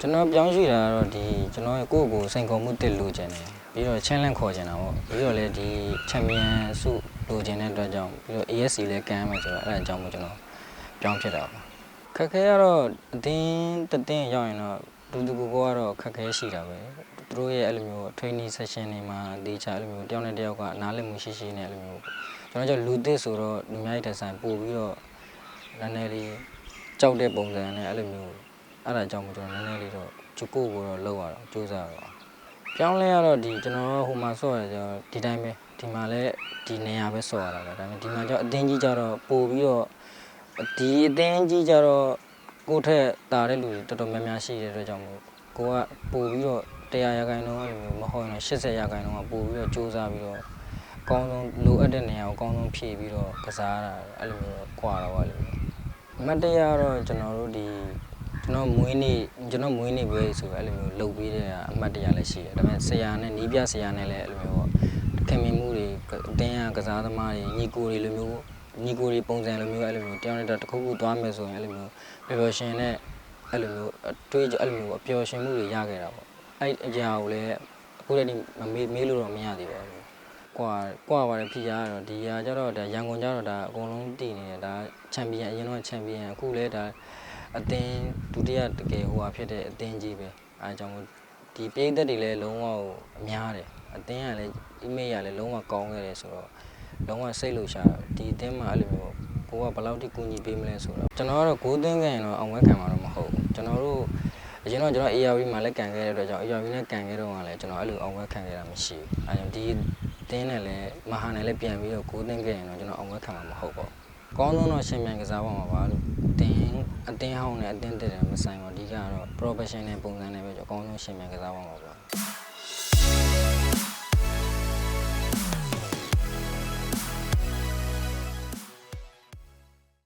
ကျွန်တော်ပြောင်းရွှေ့တာကတော့ဒီကျွန်တော်ရဲ့ကိုယ့်ကိုယ်စိန်ခေါ်မှုတစ်လိုချင်တယ်ပြီးတော့ challenge ခေါ်ချင်တာပေါ့ပြီးတော့လည်းဒီ champion စုလိုချင်တဲ့အတွက်ကြောင့်ပြီးတော့ ASC လည်းကမ်းမယ်ဆိုတော့အဲ့ဒါကြောင့်မို့ကျွန်တော်ပြောင်းဖြစ်တာပေါ့ခက်ခဲကတော့အတင်းတတင်းရောက်ရင်တော့တူတူကိုကိုကတော့ခက်ခဲရှိတာပဲသူတို့ရဲ့အဲ့လိုမျိုး training session တွေမှာဒီချာအဲ့လိုမျိုးတယောက်နဲ့တယောက်ကနားလည်မှုရှိရှိနဲ့အဲ့လိုမျိုးကျွန်တော်ကြောင့်လူသစ်ဆိုတော့လူများကြီးတက်ဆိုင်ပို့ပြီးတော့နည်းနည်းလေးကြောက်တဲ့ပုံစံနဲ့အဲ့လိုမျိုး အဲ့ဒါကြောင့်မို့ကျွန်တော်နည်းနည်းလေးတော့ကျကိုကိုတော့လောက်ရတော့စူးစမ်းရတော့ပြောင်းလဲရတော့ဒီကျွန်တော်ဟိုမှာဆော့ရကြတော့ဒီတိုင်းပဲဒီမှာလည်းဒီနေရာပဲဆော့ရတာပဲဒါပေမဲ့ဒီမှာကျတော့အတင်းကြီးကျတော့ပို့ပြီးတော့ဒီအတင်းကြီးကျတော့ကိုယ့်ထက်တာတဲ့လူတွေတော်တော်များများရှိတဲ့အတွက်ကြောင့်မို့ကိုကပို့ပြီးတော့100ရာခိုင်နှုန်းအဲ့လိုမျိုးမဟုတ်ရင်တော့80ရာခိုင်နှုန်းကပို့ပြီးတော့စူးစမ်းပြီးတော့အကောင်းဆုံးလိုအပ်တဲ့နေရာကိုအကောင်းဆုံးဖြည့်ပြီးတော့ကစားရတာအဲ့လိုမျိုးကွာတော့ပါလိမ့်မယ်အမတ်တရားတော့ကျွန်တော်တို့ဒီ ကျွန်တော်မွေးနေ့ကျွန်တော်မွေးနေ့ပွဲဆိုအဲ့လိုမျိုးလုပ်ပေးတဲ့အမတ်တရားလည်းရှိတယ်ဒါပေမဲ့ဆရာနဲ့နီးပြဆရာနဲ့လည်းအဲ့လိုမျိုးပေါ့ခင်မင်မှုတွေအတင်းရကစားသမားတွေညီကိုတွေလိုမျိုးညီကိုတွေပုံစံလိုမျိုးအဲ့လိုမျိုးတယောက်နဲ့တစ်ခုခုသွားမယ်ဆိုရင်အဲ့လိုမျိုးပျော်ပျော်ရှင်နဲ့အဲ့လိုမျိုးအတွေးကြအဲ့လိုမျိုးအပျော်ရှင်မှုတွေရခဲ့တာပေါ့အဲ့အရာကိုလည်းအခုတည်းကမမေးမေးလို့တော့မရသေးပါဘူးကွာကွာပါတယ်ဖိရကတော့ဒီဟာကျတော့ဒါရန်ကုန်ကျတော့ဒါအကုန်လုံးတည်နေတယ်ဒါချန်ပီယံအရင်တော့ချန်ပီယံအခုလဲဒါ အသင်းဒုတိယတကယ်ဟိုဟာဖြစ်တဲ့အသင်းကြီးပဲအဲအကြောင့်မို့ဒီပြိသက်တွေလည်းလုံးဝဟိုအများတယ်အသင်းကလည်း email ကလည်းလုံးဝကောင်းခဲ့တယ်ဆိုတော့လုံးဝစိတ်လှုပ်ရှားတော့ဒီအသင်းမှာအဲ့လိုမျိုးကိုကဘယ်လောက်ထိကူညီပေးမလဲဆိုတော့ကျွန်တော်ကတော့ဂိုးသွင်းခဲ့ရင်တော့အောင်ဝဲခံမှာတော့မဟုတ်ဘူးကျွန်တော်တို့အရင်တော့ကျွန်တော် ARV မှာလည်းကန်ခဲ့တဲ့အတွက်ကြောင့် ARV နဲ့ကန်ခဲ့တော့ကလည်းကျွန်တော်အဲ့လိုအောင်ဝဲခံခဲ့တာမရှိဘူးအဲကြောင့်ဒီတင်းနဲ့လည်းမဟာနဲ့လည်းပြန်ပြီးတော့ကိုးသိန်းခဲ့ရင်တော့ကျွန်တော်အောင်ဝဲခံမှာမဟုတ်ပါဘူး။ကောင်းဆုံးတော့ရှင်မြန်ကစားပါမှာပါလို့တင်း အတင်းဟောင်းနဲ့အတင်းတက်တယ်မဆိုင်ပါဘူး။အဓိကတော့ professional ပုံစံနဲ့ပဲကျွန်တော်အကောင်းဆုံးရှင်မြန်ကစားပါမှာပါ။